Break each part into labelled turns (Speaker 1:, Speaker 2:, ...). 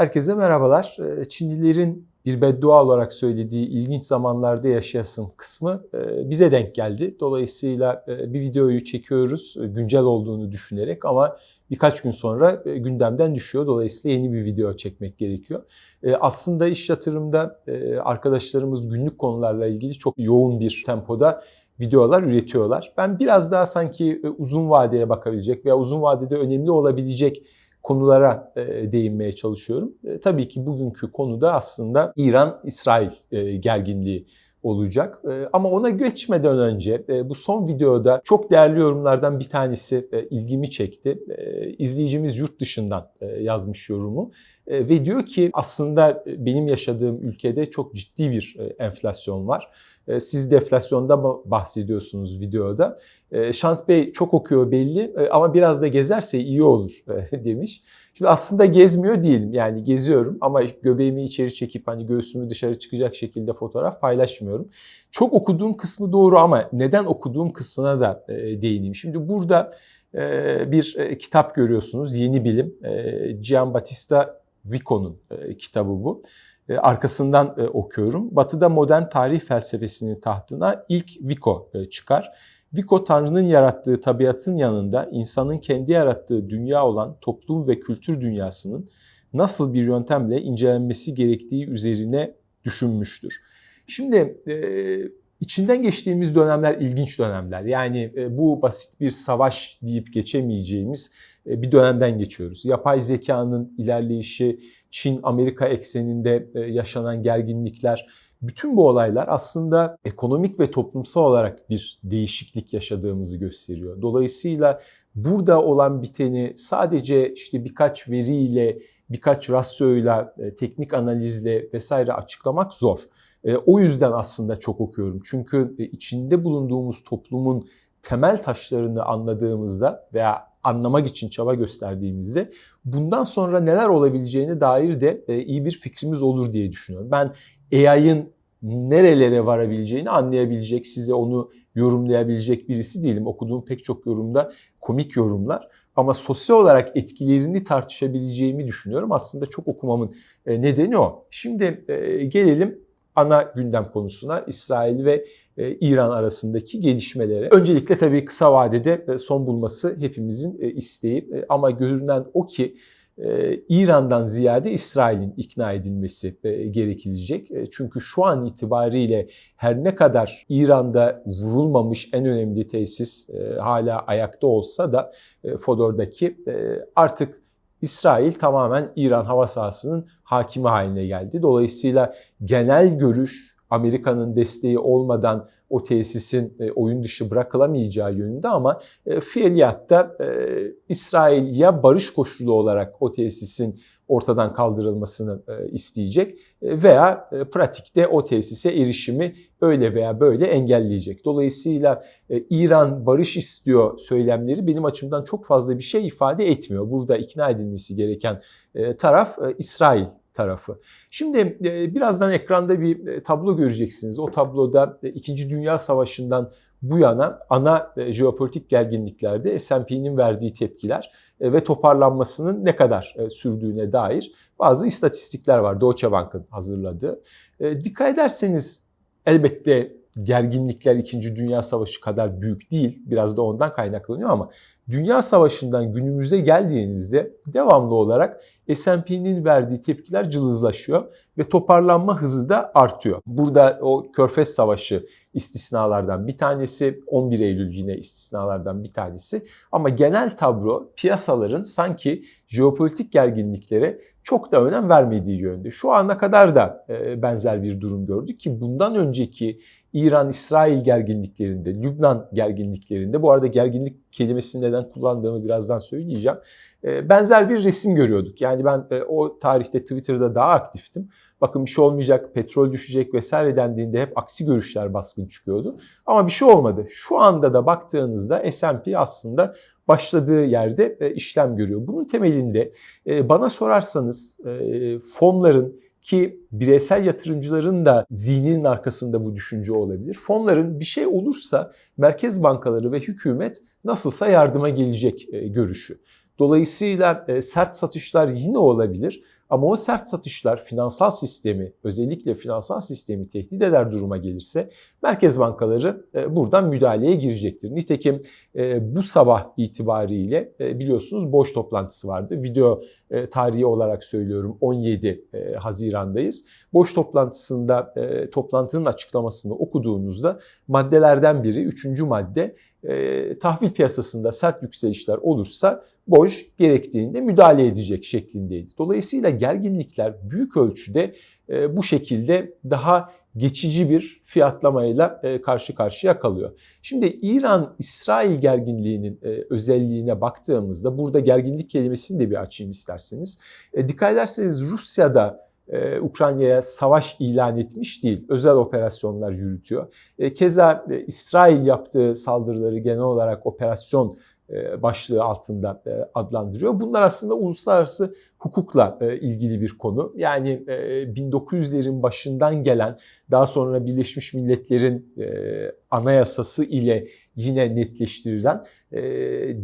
Speaker 1: Herkese merhabalar. Ee, Çinlilerin bir beddua olarak söylediği ilginç zamanlarda yaşayasın kısmı e, bize denk geldi. Dolayısıyla e, bir videoyu çekiyoruz e, güncel olduğunu düşünerek ama birkaç gün sonra gündemden düşüyor. Dolayısıyla yeni bir video çekmek gerekiyor. Aslında iş yatırımda arkadaşlarımız günlük konularla ilgili çok yoğun bir tempoda videolar üretiyorlar. Ben biraz daha sanki uzun vadeye bakabilecek veya uzun vadede önemli olabilecek konulara e, değinmeye çalışıyorum. E, tabii ki bugünkü konuda aslında İran-İsrail e, gerginliği olacak. E, ama ona geçmeden önce e, bu son videoda çok değerli yorumlardan bir tanesi e, ilgimi çekti. E, izleyicimiz yurt dışından yazmış yorumu ve diyor ki aslında benim yaşadığım ülkede çok ciddi bir enflasyon var. Siz deflasyonda bahsediyorsunuz videoda. Şant Bey çok okuyor belli ama biraz da gezerse iyi olur demiş. Şimdi aslında gezmiyor değilim yani geziyorum ama göbeğimi içeri çekip hani göğsümü dışarı çıkacak şekilde fotoğraf paylaşmıyorum. Çok okuduğum kısmı doğru ama neden okuduğum kısmına da değineyim. Şimdi burada bir kitap görüyorsunuz Yeni Bilim. Gian Battista Vico'nun kitabı bu. E, arkasından e, okuyorum. Batı'da modern tarih felsefesinin tahtına ilk Vico e, çıkar. Vico Tanrı'nın yarattığı tabiatın yanında insanın kendi yarattığı dünya olan toplum ve kültür dünyasının nasıl bir yöntemle incelenmesi gerektiği üzerine düşünmüştür. Şimdi içinden geçtiğimiz dönemler ilginç dönemler. Yani bu basit bir savaş deyip geçemeyeceğimiz bir dönemden geçiyoruz. Yapay zekanın ilerleyişi, Çin-Amerika ekseninde e, yaşanan gerginlikler, bütün bu olaylar aslında ekonomik ve toplumsal olarak bir değişiklik yaşadığımızı gösteriyor. Dolayısıyla burada olan biteni sadece işte birkaç veriyle, birkaç rasyoyla, e, teknik analizle vesaire açıklamak zor. E, o yüzden aslında çok okuyorum. Çünkü içinde bulunduğumuz toplumun temel taşlarını anladığımızda veya anlamak için çaba gösterdiğimizde bundan sonra neler olabileceğine dair de e, iyi bir fikrimiz olur diye düşünüyorum. Ben AI'ın nerelere varabileceğini anlayabilecek, size onu yorumlayabilecek birisi değilim. Okuduğum pek çok yorumda komik yorumlar ama sosyal olarak etkilerini tartışabileceğimi düşünüyorum. Aslında çok okumamın e, nedeni o. Şimdi e, gelelim ana gündem konusuna İsrail ve e, İran arasındaki gelişmelere. Öncelikle tabii kısa vadede son bulması hepimizin isteği ama görünen o ki İran'dan ziyade İsrail'in ikna edilmesi gerekilecek. Çünkü şu an itibariyle her ne kadar İran'da vurulmamış en önemli tesis hala ayakta olsa da Fodor'daki artık İsrail tamamen İran hava sahasının hakimi haline geldi. Dolayısıyla genel görüş Amerika'nın desteği olmadan o tesisin e, oyun dışı bırakılamayacağı yönünde ama e, fiiliyatta e, İsrail ya barış koşulu olarak o tesisin ortadan kaldırılmasını isteyecek veya pratikte o tesise erişimi öyle veya böyle engelleyecek. Dolayısıyla İran barış istiyor söylemleri benim açımdan çok fazla bir şey ifade etmiyor. Burada ikna edilmesi gereken taraf İsrail tarafı. Şimdi e, birazdan ekranda bir e, tablo göreceksiniz. O tabloda e, İkinci Dünya Savaşı'ndan bu yana ana jeopolitik gerginliklerde S&P'nin verdiği tepkiler ve toparlanmasının ne kadar sürdüğüne dair bazı istatistikler var Deutsche Bank'ın hazırladığı. Dikkat ederseniz elbette gerginlikler 2. Dünya Savaşı kadar büyük değil. Biraz da ondan kaynaklanıyor ama Dünya Savaşı'ndan günümüze geldiğinizde devamlı olarak S&P'nin verdiği tepkiler cılızlaşıyor ve toparlanma hızı da artıyor. Burada o Körfez Savaşı istisnalardan bir tanesi, 11 Eylül yine istisnalardan bir tanesi. Ama genel tablo piyasaların sanki jeopolitik gerginliklere çok da önem vermediği yönde. Şu ana kadar da e, benzer bir durum gördük ki bundan önceki İran-İsrail gerginliklerinde, Lübnan gerginliklerinde, bu arada gerginlik kelimesini neden kullandığımı birazdan söyleyeceğim. E, benzer bir resim görüyorduk. Yani ben e, o tarihte Twitter'da daha aktiftim. Bakın bir şey olmayacak, petrol düşecek vesaire dendiğinde hep aksi görüşler baskın çıkıyordu. Ama bir şey olmadı. Şu anda da baktığınızda S&P aslında başladığı yerde e, işlem görüyor. Bunun temelinde bana sorarsanız fonların ki bireysel yatırımcıların da zihninin arkasında bu düşünce olabilir. Fonların bir şey olursa merkez bankaları ve hükümet nasılsa yardıma gelecek görüşü. Dolayısıyla e, sert satışlar yine olabilir Ama o sert satışlar finansal sistemi, özellikle finansal sistemi tehdit eder duruma gelirse merkez bankaları e, buradan müdahaleye girecektir. Nitekim e, bu sabah itibariyle e, biliyorsunuz boş toplantısı vardı. Video tarihi olarak söylüyorum 17 Haziran'dayız. Boş toplantısında toplantının açıklamasını okuduğunuzda maddelerden biri, üçüncü madde tahvil piyasasında sert yükselişler olursa Boş gerektiğinde müdahale edecek şeklindeydi. Dolayısıyla gerginlikler büyük ölçüde e, bu şekilde daha geçici bir fiyatlamayla e, karşı karşıya kalıyor. Şimdi İran-İsrail gerginliğinin e, özelliğine baktığımızda burada gerginlik kelimesini de bir açayım isterseniz. Dikkat ederseniz Rusya'da Ukrayna'ya savaş ilan etmiş değil. Özel operasyonlar yürütüyor. Keza İsrail yaptığı saldırıları genel olarak operasyon e, başlığı altında e, adlandırıyor. Bunlar aslında uluslararası hukukla e, ilgili bir konu. Yani 1900'lerin başından gelen daha sonra Birleşmiş Milletler'in anayasası ile yine netleştirilen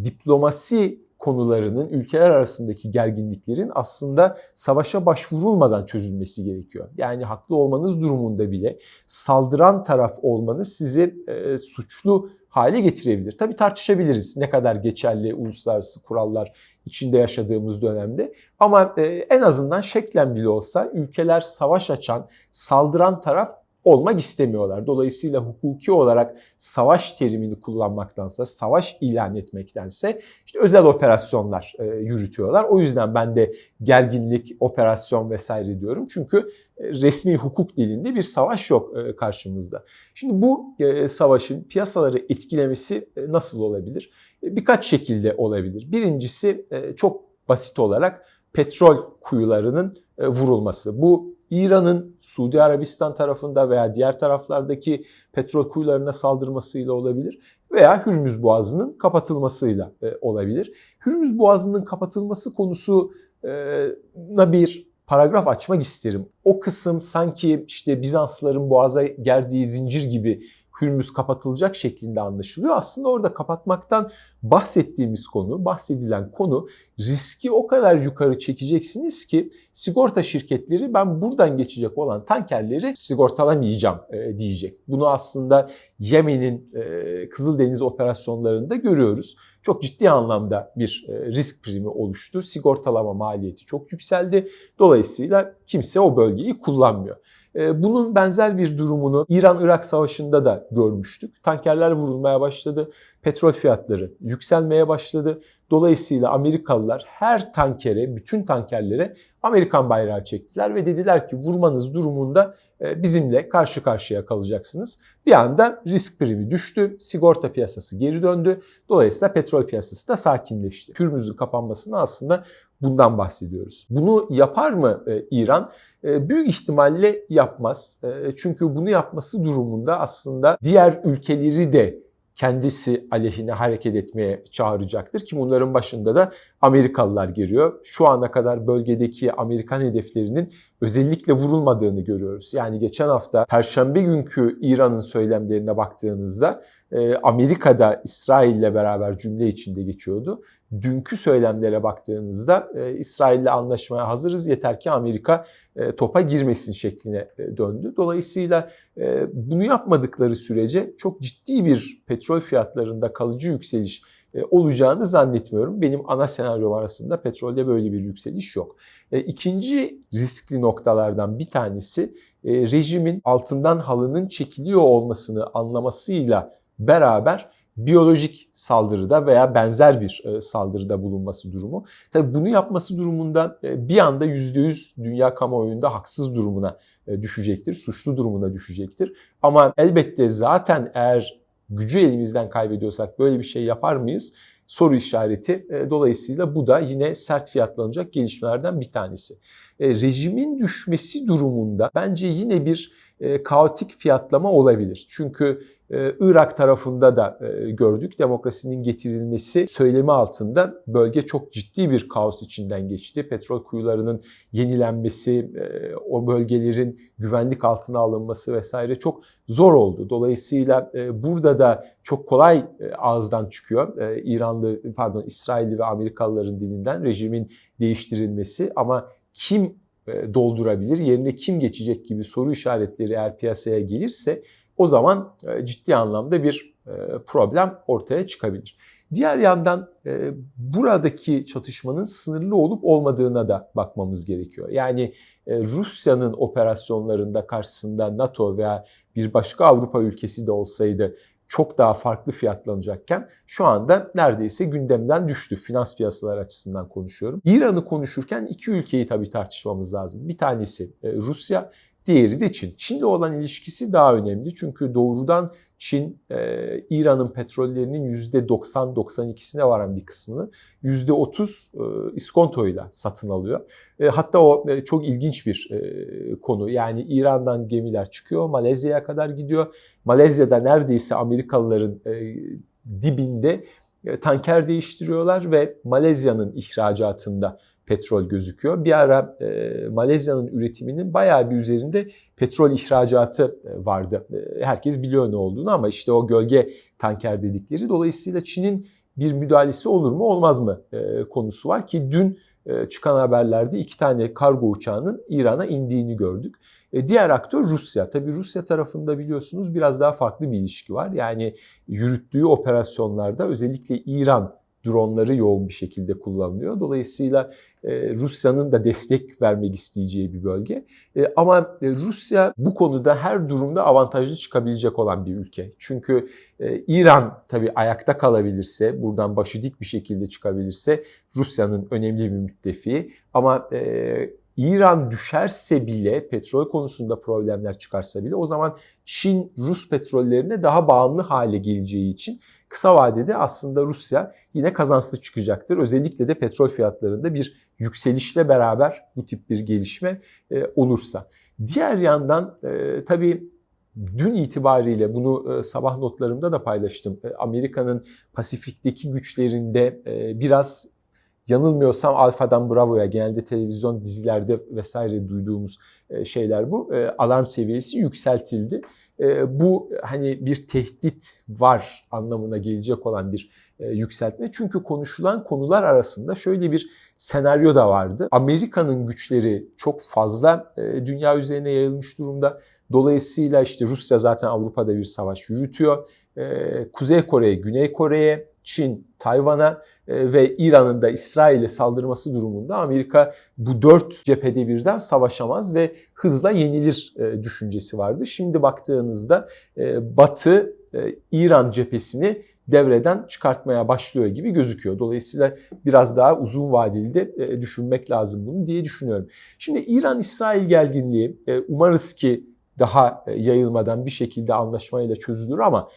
Speaker 1: diplomasi konularının ülkeler arasındaki gerginliklerin aslında savaşa başvurulmadan çözülmesi gerekiyor. Yani haklı olmanız durumunda bile saldıran taraf olmanız sizi suçlu hale getirebilir. Tabi tartışabiliriz ne kadar geçerli uluslararası kurallar içinde yaşadığımız dönemde. Ama e, en azından şeklen bile olsa ülkeler savaş açan, saldıran taraf olmak istemiyorlar. Dolayısıyla hukuki olarak savaş terimini kullanmaktansa, savaş ilan etmektense işte özel operasyonlar e, yürütüyorlar. O yüzden ben de gerginlik, operasyon vesaire diyorum. Çünkü e, resmi hukuk dilinde bir savaş yok e, karşımızda. Şimdi bu e, savaşın piyasaları etkilemesi nasıl olabilir? Birkaç şekilde olabilir. Birincisi çok basit olarak petrol kuyularının vurulması. Bu İran'ın Suudi Arabistan tarafında veya diğer taraflardaki petrol kuyularına saldırmasıyla olabilir veya Hürmüz Boğazı'nın kapatılmasıyla olabilir. Hürmüz Boğazı'nın kapatılması konusuna bir paragraf açmak isterim. O kısım sanki işte Bizansların boğaza gerdiği zincir gibi Hürmüz kapatılacak şeklinde anlaşılıyor. Aslında orada kapatmaktan bahsettiğimiz konu, bahsedilen konu riski o kadar yukarı çekeceksiniz ki sigorta şirketleri ben buradan geçecek olan tankerleri sigortalamayacağım e, diyecek. Bunu aslında Yemen'in e, Kızıldeniz operasyonlarında görüyoruz. Çok ciddi anlamda bir e, risk primi oluştu. Sigortalama maliyeti çok yükseldi. Dolayısıyla kimse o bölgeyi kullanmıyor. Ee, bunun benzer bir durumunu İran-Irak savaşında da görmüştük. Tankerler vurulmaya başladı, petrol fiyatları yükselmeye başladı. Dolayısıyla Amerikalılar her tankere, bütün tankerlere Amerikan bayrağı çektiler ve dediler ki vurmanız durumunda e, bizimle karşı karşıya kalacaksınız. Bir anda risk primi düştü, sigorta piyasası geri döndü. Dolayısıyla petrol piyasası da sakinleşti. Hürmüz'ün kapanmasını aslında bundan bahsediyoruz. Bunu yapar mı e, İran? E, büyük ihtimalle yapmaz. Çünkü bunu yapması durumunda aslında diğer ülkeleri de kendisi aleyhine hareket etmeye çağıracaktır ki bunların başında da Amerikalılar giriyor. Şu ana kadar bölgedeki Amerikan hedeflerinin özellikle vurulmadığını görüyoruz. Yani geçen hafta Perşembe günkü İran'ın söylemlerine baktığınızda Amerika'da İsrail ile beraber cümle içinde geçiyordu. Dünkü söylemlere baktığınızda e, İsrail'le anlaşmaya hazırız yeter ki Amerika e, topa girmesin şekline döndü. Dolayısıyla bunu yapmadıkları sürece çok ciddi bir petrol fiyatlarında kalıcı yükseliş olacağını zannetmiyorum. Benim ana senaryo arasında petrolde böyle bir yükseliş yok. İkinci riskli noktalardan bir tanesi rejimin altından halının çekiliyor olmasını anlamasıyla beraber biyolojik saldırıda veya benzer bir e, saldırıda bulunması durumu. Tabii bunu yapması durumunda e, bir anda %100 dünya kamuoyunda haksız durumuna e, düşecektir, suçlu durumuna düşecektir. Ama elbette zaten eğer gücü elimizden kaybediyorsak böyle bir şey yapar mıyız? Soru işareti. Dolayısıyla bu da yine sert fiyatlanacak gelişmelerden bir tanesi. Rejimin düşmesi durumunda bence yine bir kaotik fiyatlama olabilir. Çünkü Irak tarafında da e, gördük. Demokrasinin getirilmesi söylemi altında bölge çok ciddi bir kaos içinden geçti. Petrol kuyularının yenilenmesi, e, o bölgelerin güvenlik altına alınması vesaire çok zor oldu. Dolayısıyla e, burada da çok kolay ağızdan çıkıyor. İranlı, pardon İsrailli ve Amerikalıların dilinden rejimin değiştirilmesi ama kim doldurabilir, yerine kim geçecek gibi soru işaretleri eğer piyasaya gelirse o zaman e, ciddi anlamda bir e, problem ortaya çıkabilir. Diğer yandan buradaki çatışmanın sınırlı olup olmadığına da bakmamız gerekiyor. Yani Rusya'nın operasyonlarında karşısında NATO veya bir başka Avrupa ülkesi de olsaydı çok daha farklı fiyatlanacakken şu anda neredeyse gündemden düştü. Finans piyasaları açısından konuşuyorum. İran'ı konuşurken iki ülkeyi tabii tartışmamız lazım. Bir tanesi e, Rusya, diğeri de Çin. Çin'le olan ilişkisi daha önemli çünkü doğrudan Çin e, İran'ın petrollerinin %90-92'sine varan bir kısmını %30 e, iskontoyla satın alıyor. E, hatta o e, çok ilginç bir e, konu. Yani İran'dan gemiler çıkıyor, Malezya'ya kadar gidiyor. Malezya'da neredeyse Amerikalıların e, dibinde e, tanker değiştiriyorlar ve Malezya'nın ihracatında petrol gözüküyor. Bir ara e, Malezya'nın üretiminin bayağı bir üzerinde petrol ihracatı e, vardı. E, herkes biliyor ne olduğunu ama işte o gölge tanker dedikleri. Dolayısıyla Çin'in bir müdahalesi olur mu olmaz mı e, konusu var ki dün e, çıkan haberlerde iki tane kargo uçağının İran'a indiğini gördük. E, diğer aktör Rusya. Tabii Rusya tarafında biliyorsunuz biraz daha farklı bir ilişki var. Yani yürüttüğü operasyonlarda özellikle İran dronları yoğun bir şekilde kullanılıyor. Dolayısıyla Rusya'nın da destek vermek isteyeceği bir bölge. E, ama e, Rusya bu konuda her durumda avantajlı çıkabilecek olan bir ülke. Çünkü İran tabii ayakta kalabilirse, buradan başı dik bir şekilde çıkabilirse Rusya'nın önemli bir müttefiği. Ama İran düşerse bile petrol konusunda problemler çıkarsa bile o zaman Çin Rus petrollerine daha bağımlı hale geleceği için kısa vadede aslında Rusya yine kazançlı çıkacaktır. Özellikle de petrol fiyatlarında bir yükselişle beraber bu tip bir gelişme e, olursa. Diğer yandan e, tabii dün itibariyle bunu e, sabah notlarımda da paylaştım. Amerika'nın Pasifik'teki güçlerinde biraz yanılmıyorsam Alfa'dan Bravo'ya genelde televizyon dizilerde vesaire duyduğumuz e, şeyler bu. E, alarm seviyesi yükseltildi. E, bu hani bir tehdit var anlamına gelecek olan bir yükseltme. Çünkü konuşulan konular arasında şöyle bir senaryo da vardı. Amerika'nın güçleri çok fazla dünya üzerine yayılmış durumda. Dolayısıyla işte Rusya zaten Avrupa'da bir savaş yürütüyor. Kuzey Kore'ye, Güney Kore'ye, Çin, Tayvan'a e, ve İran'ın da İsrail'e saldırması durumunda Amerika bu dört cephede birden savaşamaz ve hızla yenilir e, düşüncesi vardı. Şimdi baktığınızda e, Batı İran cephesini devreden çıkartmaya başlıyor gibi gözüküyor. Dolayısıyla biraz daha uzun vadeli de düşünmek lazım bunu diye düşünüyorum. Şimdi İran-İsrail gerginliği umarız ki daha yayılmadan bir şekilde anlaşmayla çözülür ama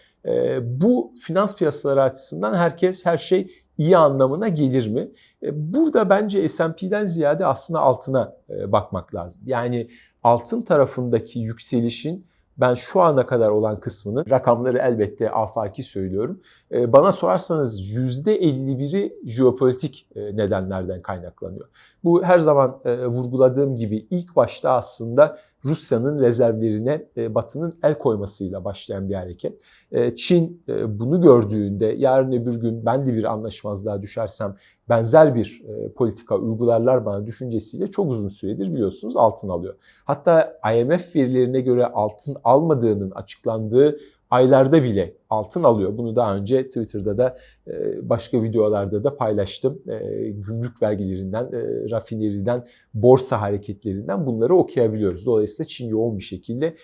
Speaker 1: bu finans piyasaları açısından herkes her şey iyi anlamına gelir mi? E, burada bence S&P'den ziyade aslında altına e, bakmak lazım. Yani altın tarafındaki yükselişin ben şu ana kadar olan kısmını rakamları elbette afaki söylüyorum. E, bana sorarsanız %51'i jeopolitik nedenlerden kaynaklanıyor. Bu her zaman vurguladığım gibi ilk başta aslında Rusya'nın rezervlerine Batı'nın el koymasıyla başlayan bir hareket. Çin bunu gördüğünde yarın öbür gün ben de bir anlaşmazlığa düşersem benzer bir politika uygularlar bana düşüncesiyle çok uzun süredir biliyorsunuz altın alıyor. Hatta IMF verilerine göre altın almadığının açıklandığı aylarda bile altın alıyor. Bunu daha önce Twitter'da da e, başka videolarda da paylaştım. E, gümrük vergilerinden, e, rafineriden, borsa hareketlerinden bunları okuyabiliyoruz. Dolayısıyla Çin yoğun bir şekilde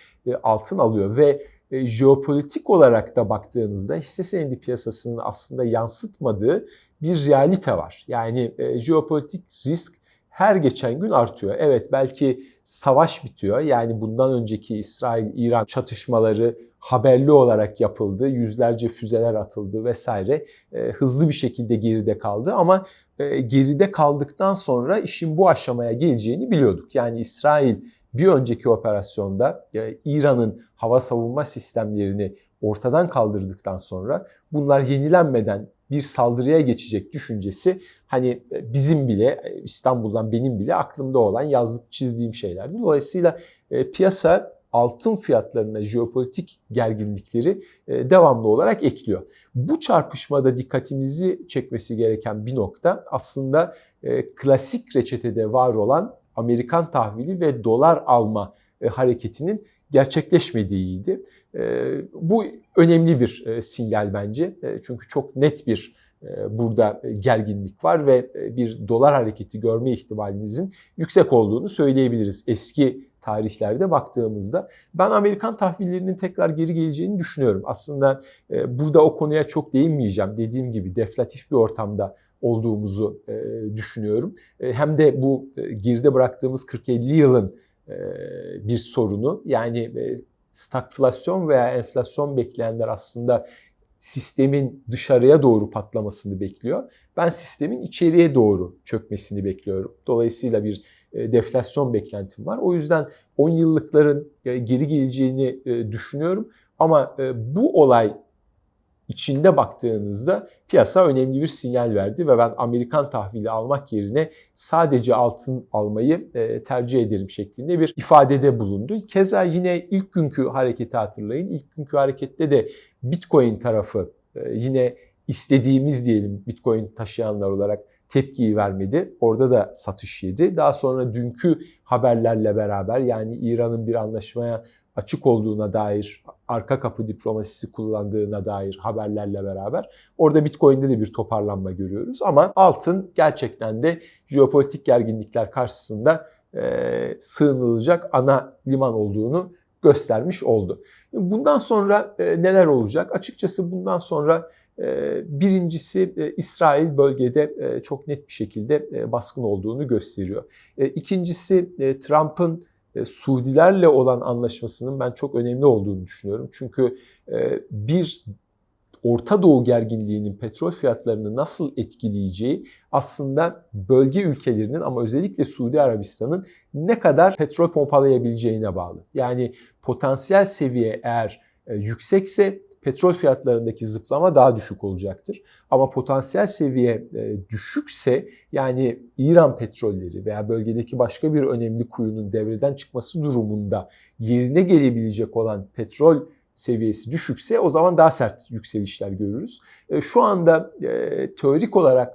Speaker 1: altın alıyor ve jeopolitik olarak da baktığınızda hisse senedi piyasasının aslında yansıtmadığı bir realite var. Yani jeopolitik risk her geçen gün artıyor. Evet belki savaş bitiyor. Yani bundan önceki İsrail-İran çatışmaları haberli olarak yapıldı. Yüzlerce füzeler atıldı vesaire. E, hızlı bir şekilde geride kaldı ama e, geride kaldıktan sonra işin bu aşamaya geleceğini biliyorduk. Yani İsrail bir önceki operasyonda e, İran'ın hava savunma sistemlerini ortadan kaldırdıktan sonra bunlar yenilenmeden bir saldırıya geçecek düşüncesi hani e, bizim bile e, İstanbul'dan benim bile aklımda olan yazıp çizdiğim şeylerdi. Dolayısıyla e, piyasa altın fiyatlarına jeopolitik gerginlikleri devamlı olarak ekliyor. Bu çarpışmada dikkatimizi çekmesi gereken bir nokta aslında klasik reçetede var olan Amerikan tahvili ve dolar alma e, hareketinin gerçekleşmediğiydi. E, bu önemli bir e, sinyal bence. E, çünkü çok net bir e, burada gerginlik var ve e, bir dolar hareketi görme ihtimalimizin yüksek olduğunu söyleyebiliriz. Eski tarihlerde baktığımızda ben Amerikan tahvillerinin tekrar geri geleceğini düşünüyorum. Aslında e, burada o konuya çok değinmeyeceğim. Dediğim gibi deflatif bir ortamda olduğumuzu düşünüyorum. Hem de bu geride bıraktığımız 40-50 yılın bir sorunu yani stagflasyon veya enflasyon bekleyenler aslında sistemin dışarıya doğru patlamasını bekliyor. Ben sistemin içeriye doğru çökmesini bekliyorum. Dolayısıyla bir e, deflasyon beklentim var. O yüzden 10 yıllıkların e, geri geleceğini e, düşünüyorum. Ama bu olay içinde baktığınızda piyasa önemli bir sinyal verdi ve ben Amerikan tahvili almak yerine sadece altın almayı e, tercih ederim şeklinde bir ifadede bulundu. Keza yine ilk günkü hareketi hatırlayın. İlk günkü harekette de Bitcoin tarafı e, yine istediğimiz diyelim Bitcoin taşıyanlar olarak tepkiyi vermedi. Orada da satış yedi. Daha sonra dünkü haberlerle beraber yani İran'ın bir anlaşmaya açık olduğuna dair, arka kapı diplomasisi kullandığına dair haberlerle beraber orada Bitcoin'de de bir toparlanma görüyoruz. Ama altın gerçekten de jeopolitik gerginlikler karşısında e, sığınılacak ana liman olduğunu göstermiş oldu. Bundan sonra e, neler olacak? Açıkçası bundan sonra e, birincisi e, İsrail bölgede e, çok net bir şekilde baskın olduğunu gösteriyor. İkincisi Trump'ın Suudilerle olan anlaşmasının ben çok önemli olduğunu düşünüyorum. Çünkü e, bir Orta Doğu gerginliğinin petrol fiyatlarını nasıl etkileyeceği aslında bölge ülkelerinin ama özellikle Suudi Arabistan'ın ne kadar petrol pompalayabileceğine bağlı. Yani potansiyel seviye eğer e, yüksekse petrol fiyatlarındaki zıplama daha düşük olacaktır. Ama potansiyel seviye e, düşükse yani İran petrolleri veya bölgedeki başka bir önemli kuyunun devreden çıkması durumunda yerine gelebilecek olan petrol seviyesi düşükse o zaman daha sert yükselişler görürüz. E, şu anda e, teorik olarak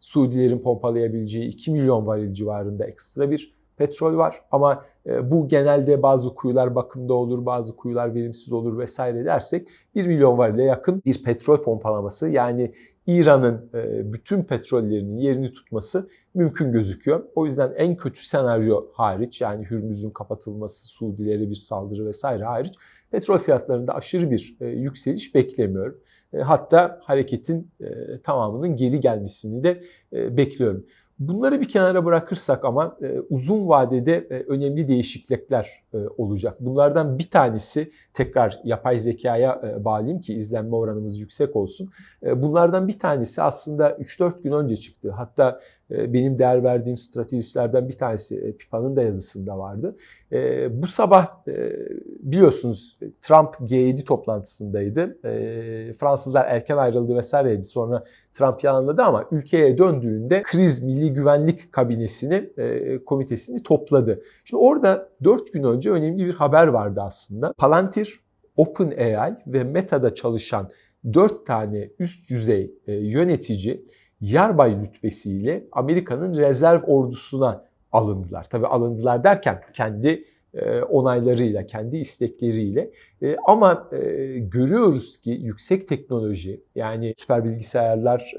Speaker 1: Suudilerin pompalayabileceği 2 milyon varil civarında ekstra bir petrol var ama e, bu genelde bazı kuyular bakımda olur, bazı kuyular verimsiz olur vesaire dersek 1 milyon varile yakın bir petrol pompalaması yani İran'ın e, bütün petrollerinin yerini tutması mümkün gözüküyor. O yüzden en kötü senaryo hariç yani Hürmüz'ün kapatılması, Suudilere bir saldırı vesaire hariç petrol fiyatlarında aşırı bir e, yükseliş beklemiyorum. Hatta hareketin tamamının geri gelmesini de bekliyorum. Bunları bir kenara bırakırsak ama e, uzun vadede e, önemli değişiklikler e, olacak. Bunlardan bir tanesi tekrar yapay zekaya e, bağlayayım ki izlenme oranımız yüksek olsun. Bunlardan bir tanesi aslında 3-4 gün önce çıktı. Hatta benim değer verdiğim stratejistlerden bir tanesi e, Pipa'nın da yazısında vardı. E, bu sabah e, biliyorsunuz Trump G7 toplantısındaydı. E, Fransızlar erken ayrıldı vesaireydi. Sonra Trump yalanladı ama ülkeye döndüğünde kriz milli güvenlik kabinesini, e, komitesini topladı. Şimdi orada 4 gün önce önemli bir haber vardı aslında. Palantir, OpenAI ve Meta'da çalışan 4 tane üst düzey e, yönetici yarbay rütbesiyle Amerika'nın rezerv ordusuna alındılar. Tabi alındılar derken kendi e, onaylarıyla, kendi istekleriyle e, ama görüyoruz ki yüksek teknoloji yani süper bilgisayarlar,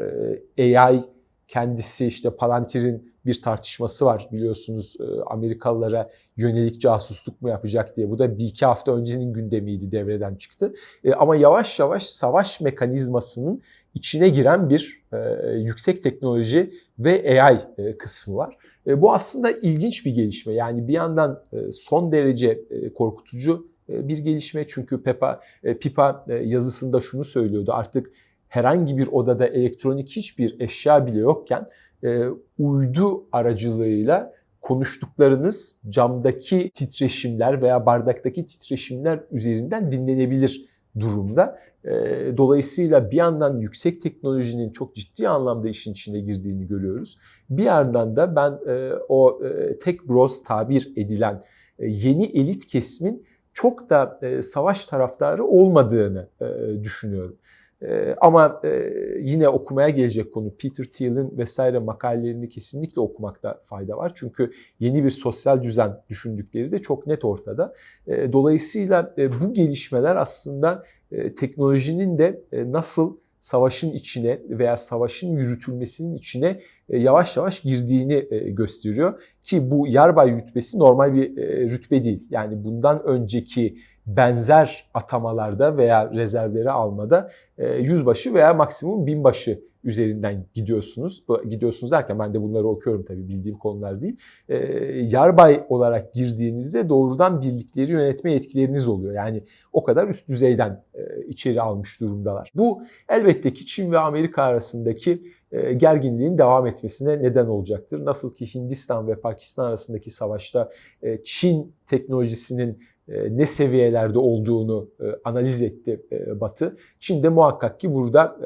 Speaker 1: AI kendisi işte Palantir'in bir tartışması var biliyorsunuz e, Amerikalılara yönelik casusluk mu yapacak diye. Bu da bir iki hafta öncenin gündemiydi devreden çıktı. E, ama yavaş yavaş savaş mekanizmasının içine giren bir e, yüksek teknoloji ve AI kısmı var. Bu aslında ilginç bir gelişme. Yani bir yandan son derece korkutucu bir gelişme. Çünkü Pepa, Pipa yazısında şunu söylüyordu. Artık herhangi bir odada elektronik hiçbir eşya bile yokken e, uydu aracılığıyla konuştuklarınız camdaki titreşimler veya bardaktaki titreşimler üzerinden dinlenebilir durumda. Dolayısıyla bir yandan yüksek teknolojinin çok ciddi anlamda işin içine girdiğini görüyoruz. Bir yandan da ben o tek bros tabir edilen yeni elit kesimin çok da savaş taraftarı olmadığını düşünüyorum. E, ama e, yine okumaya gelecek konu Peter Thiel'in vesaire makalelerini kesinlikle okumakta fayda var. Çünkü yeni bir sosyal düzen düşündükleri de çok net ortada. E, dolayısıyla e, bu gelişmeler aslında e, teknolojinin de nasıl savaşın içine veya savaşın yürütülmesinin içine e, yavaş yavaş girdiğini e, gösteriyor. Ki bu yarbay rütbesi normal bir e, rütbe değil. Yani bundan önceki benzer atamalarda veya rezervleri almada yüzbaşı veya maksimum binbaşı üzerinden gidiyorsunuz. Gidiyorsunuz derken ben de bunları okuyorum tabii bildiğim konular değil. E, yarbay olarak girdiğinizde doğrudan birlikleri yönetme yetkileriniz oluyor. Yani o kadar üst düzeyden e, içeri almış durumdalar. Bu elbette ki Çin ve Amerika arasındaki e, gerginliğin devam etmesine neden olacaktır. Nasıl ki Hindistan ve Pakistan arasındaki savaşta e, Çin teknolojisinin e, ne seviyelerde olduğunu analiz etti Batı. Çin de muhakkak ki burada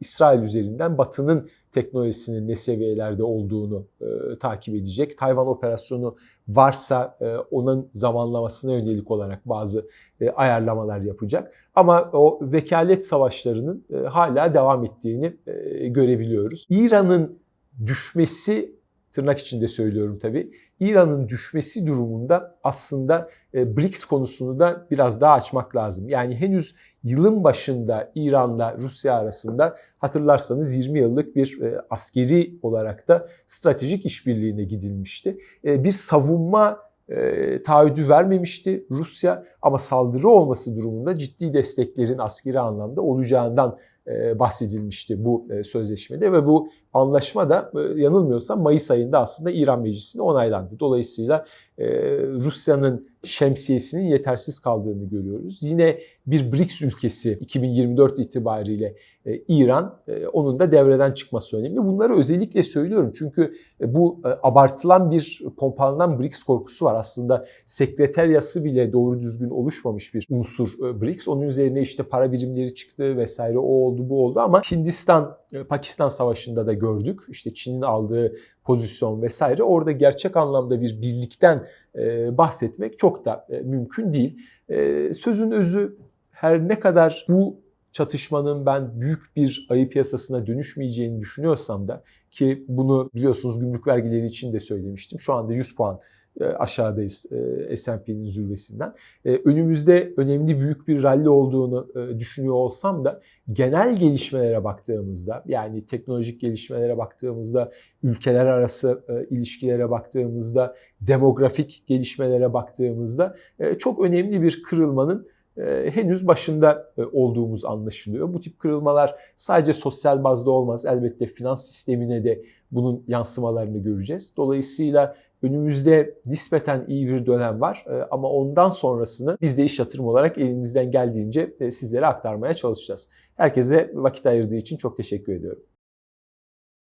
Speaker 1: İsrail üzerinden Batı'nın teknolojisinin ne seviyelerde olduğunu e, takip edecek. Tayvan operasyonu varsa e, onun zamanlamasına yönelik olarak bazı e, ayarlamalar yapacak. Ama o vekalet savaşlarının e, hala devam ettiğini e, görebiliyoruz. İran'ın düşmesi tırnak içinde söylüyorum tabii. İran'ın düşmesi durumunda aslında e, BRICS konusunu da biraz daha açmak lazım. Yani henüz yılın başında İran'la Rusya arasında hatırlarsanız 20 yıllık bir e, askeri olarak da stratejik işbirliğine gidilmişti. E, bir savunma e, taahhüdü vermemişti Rusya ama saldırı olması durumunda ciddi desteklerin askeri anlamda olacağından bahsedilmişti bu sözleşmede ve bu anlaşma da e, yanılmıyorsam Mayıs ayında aslında İran Meclisi'nde onaylandı. Dolayısıyla Rusya'nın şemsiyesinin yetersiz kaldığını görüyoruz. Yine bir BRICS ülkesi 2024 itibariyle İran onun da devreden çıkması önemli. Bunları özellikle söylüyorum çünkü bu abartılan bir pompalanan BRICS korkusu var. Aslında sekreteryası bile doğru düzgün oluşmamış bir unsur BRICS. Onun üzerine işte para birimleri çıktı vesaire o oldu bu oldu ama Hindistan Pakistan savaşında da gördük. İşte Çin'in aldığı pozisyon vesaire orada gerçek anlamda bir birlikten e, bahsetmek çok da e, mümkün değil. E, sözün özü her ne kadar bu çatışmanın ben büyük bir ayı piyasasına dönüşmeyeceğini düşünüyorsam da ki bunu biliyorsunuz gümrük vergileri için de söylemiştim. Şu anda 100 puan aşağıdayız e, S&P'nin zirvesinden. E, önümüzde önemli büyük bir rally olduğunu düşünüyor olsam da genel gelişmelere baktığımızda yani teknolojik gelişmelere baktığımızda ülkeler arası ilişkilere baktığımızda demografik gelişmelere baktığımızda çok önemli bir kırılmanın henüz başında olduğumuz anlaşılıyor. Bu tip kırılmalar sadece sosyal bazda olmaz. Elbette finans sistemine de bunun yansımalarını göreceğiz. Dolayısıyla Önümüzde nispeten iyi bir dönem var e, ama ondan sonrasını biz de iş yatırım olarak elimizden geldiğince e, sizlere aktarmaya çalışacağız. Herkese vakit ayırdığı için çok teşekkür ediyorum.